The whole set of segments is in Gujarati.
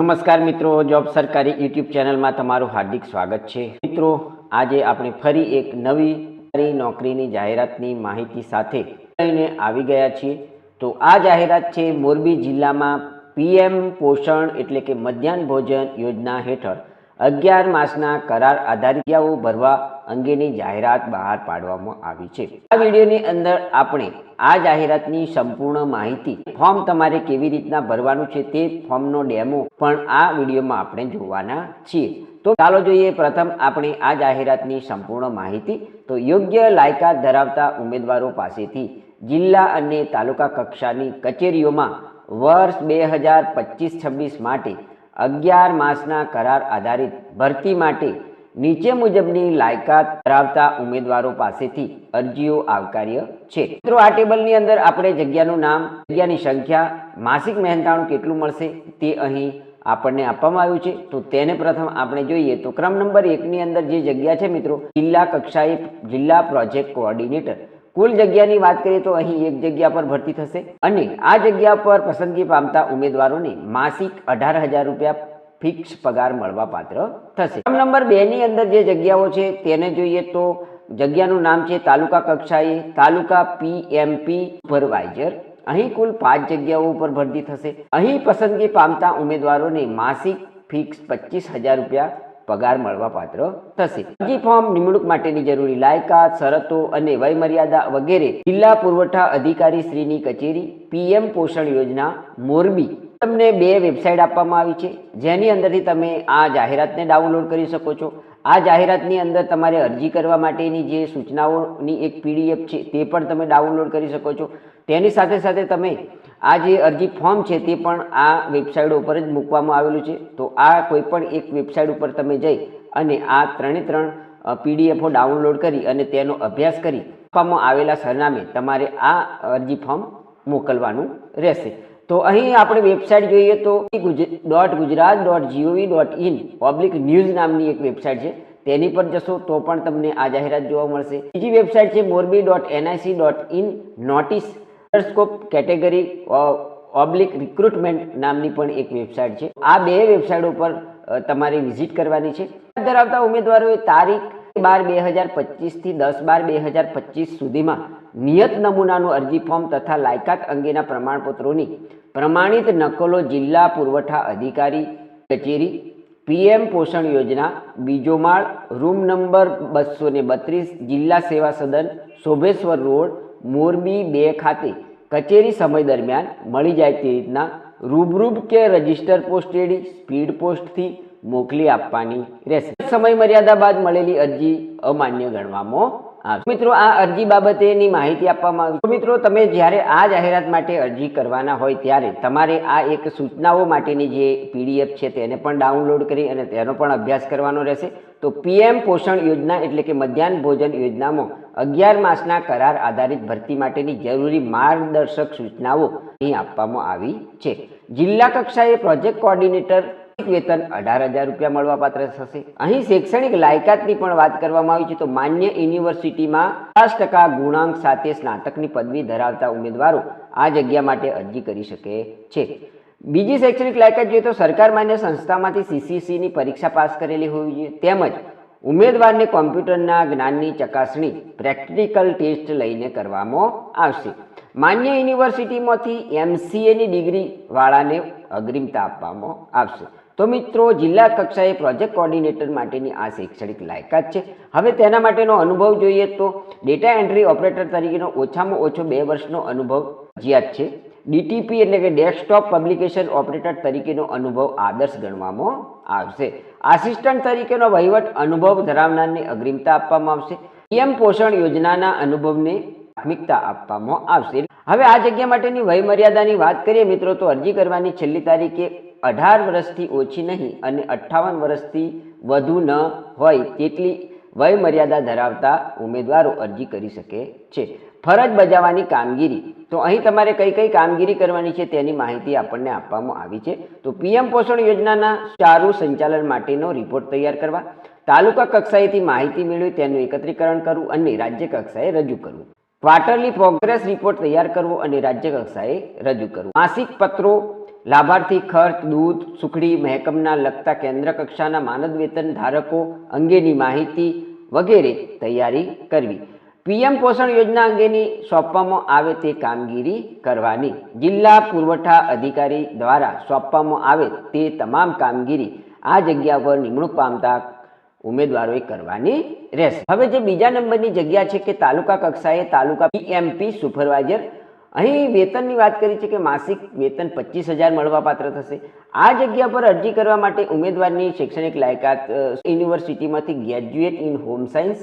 નમસ્કાર મિત્રો, જોબ સરકારી યુટ્યુબ ચેનલમાં તમારું હાર્દિક સ્વાગત છે. મિત્રો, આજે આપણે ફરી એક નવી નોકરીની જાહેરાતની માહિતી સાથે લઈને આવી ગયા છીએ. તો આ જાહેરાત છે મોરબી જિલ્લામાં પીએમ પોષણ એટલે કે મધ્યાહન ભોજન યોજના હેઠળ. અગિયાર માસના કરાર આધારિયાઓ ભરવા અંગેની જાહેરાત બહાર પાડવામાં આવી છે. આ વિડીયોની અંદર આપણે આ જાહેરાતની સંપૂર્ણ માહિતી, ફોર્મ તમારે કેવી રીતના ભરવાનું છે તે ફોર્મનો ડેમો પણ આ વિડીયોમાં આપણે જોવાના છીએ. તો ચાલો જોઈએ પ્રથમ આપણે આ જાહેરાતની સંપૂર્ણ માહિતી. તો યોગ્ય લાયકાત ધરાવતા ઉમેદવારો પાસેથી જિલ્લા અને તાલુકા કક્ષાની કચેરીઓમાં વર્ષ બે હજાર પચીસ છવ્વીસ માટે અગિયાર માસના કરાર આધારિત ભરતી માટે નીચે મુજબની લાયકાત ધરાવતા ઉમેદવારો પાસેથી અરજીઓ આવકાર્ય છે. મિત્રો, આ ટેબલની અંદર આપણે જગ્યાનું નામ, જગ્યાની સંખ્યા, માસિક મહેનતાણું કેટલું મળશે તે અહીં આપણને આપવામાં આવ્યું છે. તો તેને પ્રથમ આપણે જોઈએ તો ક્રમ નંબર એકની અંદર જે જગ્યા છે મિત્રો, જિલ્લા કક્ષાએ જિલ્લા પ્રોજેક્ટ કોઓર્ડિનેટર કુલ જગ્યાની વાત કરીએ તો અહીં એક જગ્યા પર ભરતી થશે અને આ જગ્યા પર પસંદગી પામતા ઉમેદવારોને માસિક અઢાર હજાર રૂપિયા ફિક્સ પગાર મળવા પાત્ર થશે. ક્રમ નંબર બે ની અંદર જે જગ્યાઓ છે તેને જોઈએ તો જગ્યાનું નામ છે તાલુકા કક્ષાએ, તાલુકા પીએમપી સુપરવાઇઝર. અહીં કુલ પાંચ જગ્યાઓ ઉપર ભરતી થશે. અહીં પસંદગી પામતા ઉમેદવારોને માસિક ફિક્સ પચીસ હજાર રૂપિયા પગાર મળવા પાત્ર થશે. અરજી ફોર્મ નિમણૂક માટેની જરૂરી લાયકાત, શરતો અને વયમર્યાદા વગેરે જિલ્લા પુરવઠા અધિકારી શ્રીની કચેરી, પીએમ પોષણ યોજના, મોરબી. તમને બે વેબસાઇટ આપવામાં આવી છે. જેની અંદરથી તમે આ જાહેરાતને ડાઉનલોડ કરી શકો છો. આ જાહેરાતની અંદર તમારે અરજી કરવા માટેની જે સૂચનાઓની એક પીડીએફ છે તે પણ તમે ડાઉનલોડ કરી શકો છો. તેની સાથે સાથે તમે આ જે અરજી ફોર્મ છે તે પણ આ વેબસાઇટ ઉપર જ મૂકવામાં આવેલું છે. તો આ કોઈ પણ એક વેબસાઇટ ઉપર તમે જઈ અને આ ત્રણે ત્રણ પીડીએફો ડાઉનલોડ કરી અને તેનો અભ્યાસ કરી આપવામાં આવેલા સરનામે તમારે આ અરજી ફોર્મ મોકલવાનું રહેશે. તો અહીં આપણે વેબસાઇટ જોઈએ તો dot Gujarat dot G O V dot in public news નામની એક વેબસાઇટ છે. તેની પર જશો તો પણ તમને આ જાહેરાત જોવા મળશે. બીજી વેબસાઇટ છે Morbi dot NIC dot in notice scope category oblique recruitment નામની પણ એક વેબસાઇટ છે. આ બે વેબસાઇટ ઉપર તમારે વિઝિટ કરવાની છે. ધરાવતા ઉમેદવારોએ તારીખ બાર બે હજાર પચીસથી દસ બાર બે હજાર પચીસ સુધીમાં નિયત નમૂનાનું અરજી ફોર્મ તથા લાયકાત અંગેના પ્રમાણપત્રોની પ્રમાણિત નકલો જિલ્લા પુરવઠા અધિકારી, કચેરી, પીએમ પોષણ યોજના, બીજો માળ, રૂમ નંબર બસો ને બત્રીસ, જિલ્લા સેવા સદન શોભેશ્વર રોડ મોરબી બે ખાતે કચેરી સમય દરમિયાન મળી જાય તે રીતના રૂબરૂબ કે રજિસ્ટર પોસ્ટેડી સ્પીડ પોસ્ટથી મોકલી આપવાની રહેશે. સમય મર્યાદા બાદ મળેલી અરજી અમાન્ય ગણવામાં મિત્રો, આ અરજી બાબતેની માહિતી આપવામાં આવી. મિત્રો, તમે જ્યારે આ જાહેરાત માટે અરજી કરવાના હોય ત્યારે તમારે આ એક સૂચનાઓ માટેની જે પીડીએફ છે તેને પણ ડાઉનલોડ કરી અને તેનો પણ અભ્યાસ કરવાનો રહેશે. તો પીએમ પોષણ યોજના એટલે કે મધ્યાહન ભોજન યોજનામાં અગિયાર માસના કરાર આધારિત ભરતી માટેની જરૂરી માર્ગદર્શક સૂચનાઓ અહીં આપવામાં આવી છે. જિલ્લા કક્ષાએ પ્રોજેક્ટ કોઓર્ડિનેટર વેતન અઢાર હજાર રૂપિયા મળવા પાત્ર થશે. અહીં શૈક્ષણિક લાયકાતની પણ વાત કરવામાં આવી છે તો માન્ય યુનિવર્સિટીમાં પચાસ ટકા ગુણાંક સાથે સ્નાતકની પદવી ધરાવતા ઉમેદવારો આ જગ્યા માટે અરજી કરી શકે છે. બીજી શૈક્ષણિક લાયકાત જોઈએ તો સરકાર માન્ય સંસ્થામાંથી સીસીસીની પરીક્ષા પાસ કરેલી હોવી જોઈએ. તેમજ ઉમેદવારને કોમ્પ્યુટરના જ્ઞાનની ચકાસણી, પ્રેક્ટિકલ ટેસ્ટ લઈને કરવામાં આવશે. માન્ય યુનિવર્સિટીમાંથી એમસીએની ડિગ્રી વાળાને અગ્રિમતા આપવામાં આવશે. તો મિત્રો, જિલ્લા કક્ષાએ પ્રોજેક્ટ કોર્ડિનેટર માટેની આ શૈક્ષણિક લાયકાત છે. હવે તેના માટેનો અનુભવ જોઈએ તો ડેટા એન્ટ્રી ઓપરેટર તરીકેનો ઓછામાં ઓછો બે વર્ષનો અનુભવ ફરજિયાત છે. ડીટીપી એટલે કે ડેસ્કટોપ પબ્લિકેશન ઓપરેટર તરીકેનો અનુભવ આદર્શ ગણવામાં આવશે. આસિસ્ટન્ટ તરીકેનો વહીવટ અનુભવ ધરાવનારને અગ્રિમતા આપવામાં આવશે. પીએમ પોષણ યોજનાના અનુભવને પ્રાથમિકતા આપવામાં આવશે. હવે આ જગ્યા માટેની વય મર્યાદાની વાત કરીએ, મિત્રો, તો અરજી કરવાની છેલ્લી તારીખે અઢાર વર્ષથી ઓછી નહીં અને અઠ્ઠાવન વર્ષથી વધુ ન હોય તેટલી વય મર્યાદા ધરાવતા ઉમેદવારો અરજી કરી શકે છે. ફરજ બજાવવાની કામગીરી. તો અહીં તમારે કઈ કઈ કામગીરી કરવાની છે તેની માહિતી આપણને આપવામાં આવી છે. તો પીએમ પોષણ યોજનાના સારું સંચાલન માટેનો રિપોર્ટ તૈયાર કરવા. તાલુકા કક્ષાએથી માહિતી મેળવી તેનું એકત્રીકરણ કરવું અને રાજ્ય કક્ષાએ રજૂ કરવું. ક્વાર્ટરલી પ્રોગ્રેસ રિપોર્ટ તૈયાર કરવો અને રાજ્ય કક્ષાએ રજૂ કરવો. માસિક પત્રો, લાભાર્થી ખર્ચ, દૂધ, સુખડી, મહેકમના લગતા કેન્દ્ર કક્ષાના માનદ વેતન ધારકો અંગેની માહિતી વગેરે તૈયારી કરવી. પીએમ પોષણ યોજના અંગેની સોંપવામાં આવે તે કામગીરી કરવાની. જિલ્લા પુરવઠા અધિકારી દ્વારા સોંપવામાં આવે તે તમામ કામગીરી. આ જગ્યા પર નિમણૂક પામતા ઉમેદવારોએ કરવાની રહેશે. હવે જે બીજા નંબરની જગ્યા છે કે તાલુકા કક્ષાએ તાલુકા પીએમપી સુપરવાઇઝર, અહીં વેતનની વાત કરી છે કે માસિક વેતન પચીસ હજાર મળવાપાત્ર થશે. આ જગ્યા પર અરજી કરવા માટે ઉમેદવારની શૈક્ષણિક લાયકાત યુનિવર્સિટીમાંથી graduate in home science,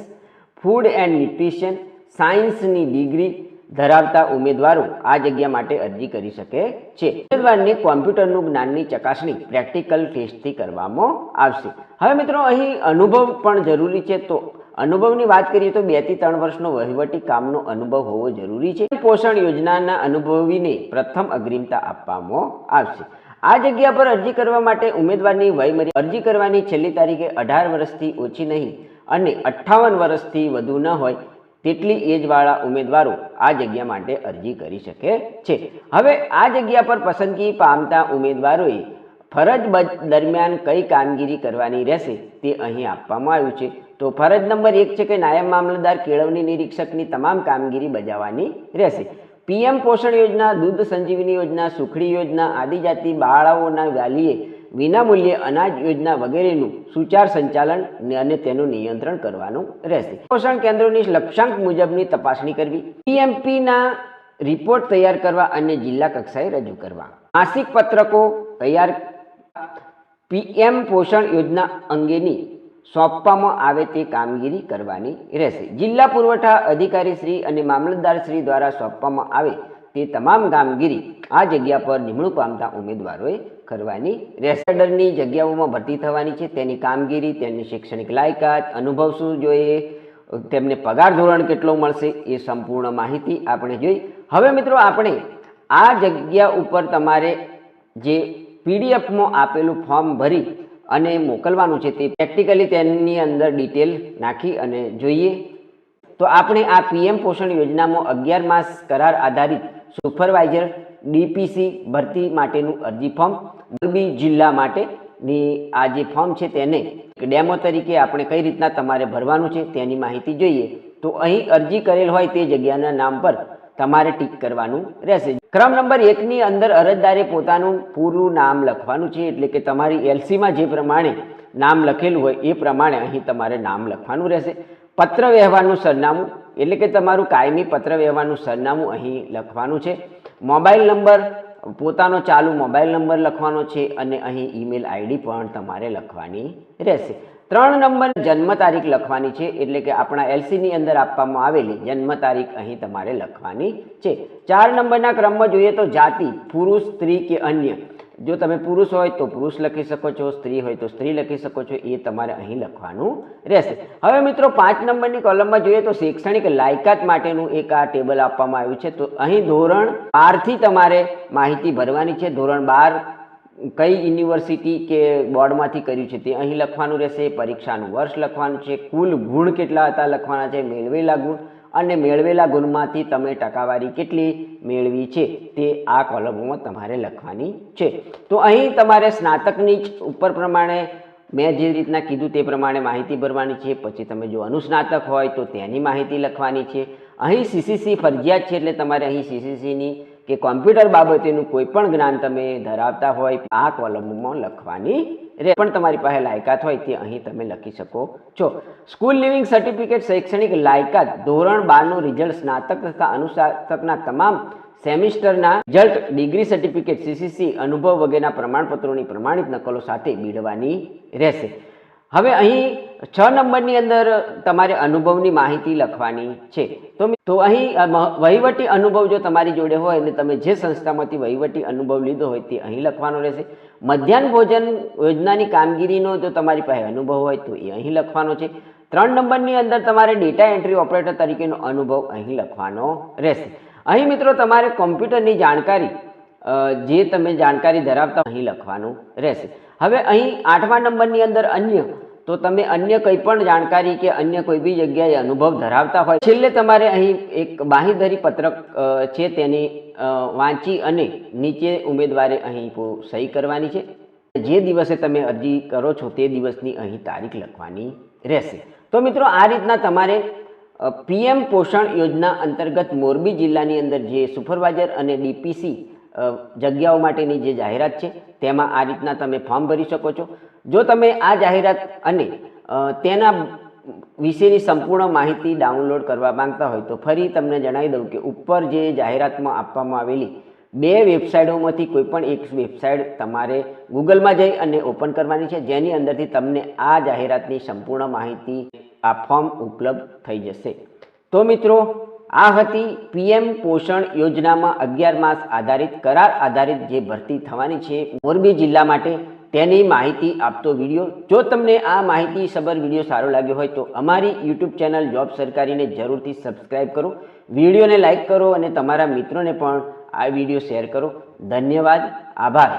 food and nutrition, સાયન્સની ડિગ્રી ધરાવતા ઉમેદવારો આ જગ્યા માટે અરજી કરી શકે છે. ઉમેદવારની કોમ્પ્યુટરનું જ્ઞાનની ચકાસણી પ્રેક્ટિકલ ટેસ્ટથી કરવામાં આવશે. હવે મિત્રો, અહીં અનુભવ પણ જરૂરી છે. તો અનુભવની વાત કરીએ તો બેથી ત્રણ વર્ષનો વહીવટી કામનો અનુભવ હોવો જરૂરી છે. પોષણ યોજનાના અનુભવીને પ્રથમ અગ્રિમતા આપવામાં આવશે. આ જગ્યા પર અરજી કરવા માટે ઉમેદવારની વયમર્યાદા અરજી કરવાની છેલ્લી તારીખે અઢાર વર્ષથી ઓછી નહીં અને અઠ્ઠાવન વર્ષથી વધુ ન હોય. તેટલી એજવાળા ઉમેદવારો આ જગ્યા માટે અરજી કરી શકે છે. હવે આ જગ્યા પર પસંદગી પામતા ઉમેદવારોએ ફરજ દરમિયાન કઈ કામગીરી કરવાની રહેશે તે અહીં આપવામાં આવ્યું છે. તો ફરજ નંબર એક છે કે નાયબ મામલતદાર કેળવણી નિરીક્ષકની તમામ કામગીરી બજાવવાની રહેશે. પીએમ પોષણ યોજના, દૂધ સંજીવની યોજના, સુખડી યોજના આદિજાતિ બાળાઓના વાલીએ વિનામૂલ્યે અનાજ યોજના વગેરેનું સુચાર સંચાલન અને તેનું નિયંત્રણ કરવાનું રહેશે. પોષણ કેન્દ્રોની લક્ષ્યાંક મુજબની તપાસણી કરવી. પીએમપીના રિપોર્ટ તૈયાર કરવા અને જિલ્લા કક્ષાએ રજૂ કરવા. માસિક પત્રકો તૈયાર પીએમ પોષણ યોજના અંગેની સોંપવામાં આવે તે કામગીરી કરવાની રહેશે. જિલ્લા પુરવઠા અધિકારી શ્રી અને મામલતદાર શ્રી દ્વારા સોંપવામાં આવે તે તમામ કામગીરી આ જગ્યા પર નિમણૂક પામતા ઉમેદવારોએ કરવાની. રેસેડરની જગ્યાઓમાં ભરતી થવાની છે. તેની કામગીરી તેમની શૈક્ષણિક લાયકાત, અનુભવ શું જોઈએ, તેમને પગાર ધોરણ કેટલો મળશે, એ સંપૂર્ણ માહિતી આપણે જોઈ. હવે મિત્રો આપણે આ જગ્યા ઉપર તમારે જે પીડીએફમાં આપેલું ફોર્મ ભરી અને મોકલવાનું છે તે પ્રેક્ટિકલી તેની અંદર ડિટેલ નાખી અને જોઈએ. તો આપણે આ પીએમ પોષણ યોજનામાં અગિયાર માસ કરાર આધારિત સુપરવાઇઝર ડીપીસી ભરતી માટેનું અરજી ફોર્મ મોરબી જિલ્લા માટેની આ જે ફોર્મ છે તેને ડેમો તરીકે આપણે કઈ રીતના તમારે ભરવાનું છે તેની માહિતી જોઈએ. તો અહીં અરજી કરેલ હોય તે જગ્યાના નામ પર તમારે ટીક કરવાનું રહેશે. ક્રમ નંબર એકની અંદર અરજદારે પોતાનું પૂરું નામ લખવાનું છે એટલે કે તમારી એલસીમાં જે પ્રમાણે નામ લખેલું હોય એ પ્રમાણે અહીં તમારે નામ લખવાનું રહેશે. પત્ર વ્યવહારનું સરનામું એટલે કે તમારું કાયમી પત્ર વ્યવહારનું સરનામું અહીં લખવાનું છે. મોબાઈલ નંબર, પોતાનો ચાલુ મોબાઈલ નંબર લખવાનો છે અને અહીં ઈમેલ આઈડી પણ તમારે લખવાની રહેશે. ત્રણ નંબર જન્મ તારીખ લખવાની છે એટલે કે આપણા એલસીની અંદર આપવામાં આવેલી જન્મ તારીખ અહીં તમારે લખવાની છે. ચાર નંબરના ક્રમમાં જોઈએ તો જાતિ, પુરુષ, સ્ત્રી કે અન્ય. જો તમે પુરુષ હોય તો પુરુષ લખી શકો છો, સ્ત્રી હોય તો સ્ત્રી લખી શકો છો, એ તમારે અહીં લખવાનું રહેશે. હવે મિત્રો, પાંચ નંબરની કોલમમાં જોઈએ તો શૈક્ષણિક લાયકાત માટેનું એક આ ટેબલ આપવામાં આવ્યું છે. તો અહીં ધોરણ બારથી તમારે માહિતી ભરવાની છે. ધોરણ બાર કઈ યુનિવર્સિટી કે બોર્ડમાંથી કર્યું છે તે અહીં લખવાનું રહેશે. પરીક્ષાનું વર્ષ લખવાનું છે. કુલ ગુણ કેટલા હતા લખવાના છે. મેળવેલા ગુણ. અને મેળવેલા ગુણમાંથી તમે ટકાવારી કેટલી મેળવી છે તે આ કોલમોમાં તમારે લખવાની છે. તો અહીં તમારે સ્નાતકની જ ઉપર પ્રમાણે મેં જે રીતના કીધું તે પ્રમાણે માહિતી ભરવાની છે. પછી તમે જો અનુસ્નાતક હોય તો તેની માહિતી લખવાની છે. અહીં સીસીસી ફરજિયાત છે એટલે તમારે અહીં સીસીસીની કે કોમ્પ્યુટર બાબતેનું કોઈ પણ જ્ઞાન તમે ધરાવતા હોય આ કોલમમાં લખવાની રહે પણ તમારી પાસે લાયકાત હોય તે અહીં તમે લખી શકો છો. સ્કૂલ લિવિંગ સર્ટિફિકેટ શૈક્ષણિક લાયકાત ધોરણ બારનું રિઝલ્ટ સ્નાતક તથા અનુસ્નાતકના તમામ સેમિસ્ટરના રિઝલ્ટ, ડિગ્રી સર્ટિફિકેટ સીસીસી અનુભવ વગેરેના પ્રમાણપત્રોની પ્રમાણિત નકલો સાથે મેળવવાની રહેશે. હવે અહીં છ નંબરની અંદર તમારે અનુભવની માહિતી લખવાની છે. તો તો અહીં વહીવટી અનુભવ જો તમારી જોડે હોય અને તમે જે સંસ્થામાંથી વહીવટી અનુભવ લીધો હોય તે અહીં લખવાનો રહેશે. મધ્યાહન ભોજન યોજનાની કામગીરીનો જો તમારી પાસે અનુભવ હોય તો એ અહીં લખવાનો છે. ત્રણ નંબરની અંદર તમારે ડેટા એન્ટ્રી ઓપરેટર તરીકેનો અનુભવ અહીં લખવાનો રહેશે. અહીં મિત્રો તમારે કોમ્પ્યુટરની જાણકારી જે તમે જાણકારી ધરાવતા અહીં લખવાનું રહેશે. હવે અહીં આઠમા નંબરની અંદર અન્ય તો તમે અન્ય કંઈ પણ જાણકારી કે અન્ય કોઈ બી જગ્યાએ અનુભવ ધરાવતા હોય, છેલ્લે તમારે અહીં એક બાહીધરી પત્રક છે તેની વાંચી અને નીચે ઉમેદવારે અહીં સહી કરવાની છે. જે દિવસે તમે અરજી કરો છો તે દિવસની અહીં તારીખ લખવાની રહેશે. તો મિત્રો, આ રીતના તમારે પીએમ પોષણ યોજના અંતર્ગત મોરબી જિલ્લાની અંદર જે સુપરવાઇઝર અને ડીપીસી જગ્યાઓ માટેની જે જાહેરાત છે, તેમાં આ રીતના તમે ફોર્મ ભરી શકો છો. જો તમે આ જાહેરાત અને તેના વિશેની સંપૂર્ણ માહિતી ડાઉનલોડ કરવા માંગતા હોય તો ફરી તમને જણાવી દઉં કે ઉપર જે જાહેરાતમાં આપવામાં આવેલી બે વેબસાઇટોમાંથી કોઈ પણ એક વેબસાઇટ તમારે ગૂગલમાં જઈ અને ઓપન કરવાની છે, જેની અંદરથી તમને આ જાહેરાતની સંપૂર્ણ માહિતી આ ફોર્મ ઉપલબ્ધ થઈ જશે. તો મિત્રો, આ હતી પીએમ પોષણ યોજનામાં અગિયાર માસ આધારિત કરાર આધારિત જે ભરતી થવાની છે મોરબી જિલ્લા માટે તેની માહિતી આપતો વીડિયો. જો તમને આ માહિતી સબર વીડિયો સારો લાગ્યો હોય તો અમારી યુટ્યુબ ચેનલ જોબ સરકારીને જરૂરથી સબસ્ક્રાઈબ કરો. વિડીયોને લાઇક કરો અને તમારા મિત્રોને પણ આ વીડિયો શેર કરો. ધન્યવાદ. આભાર.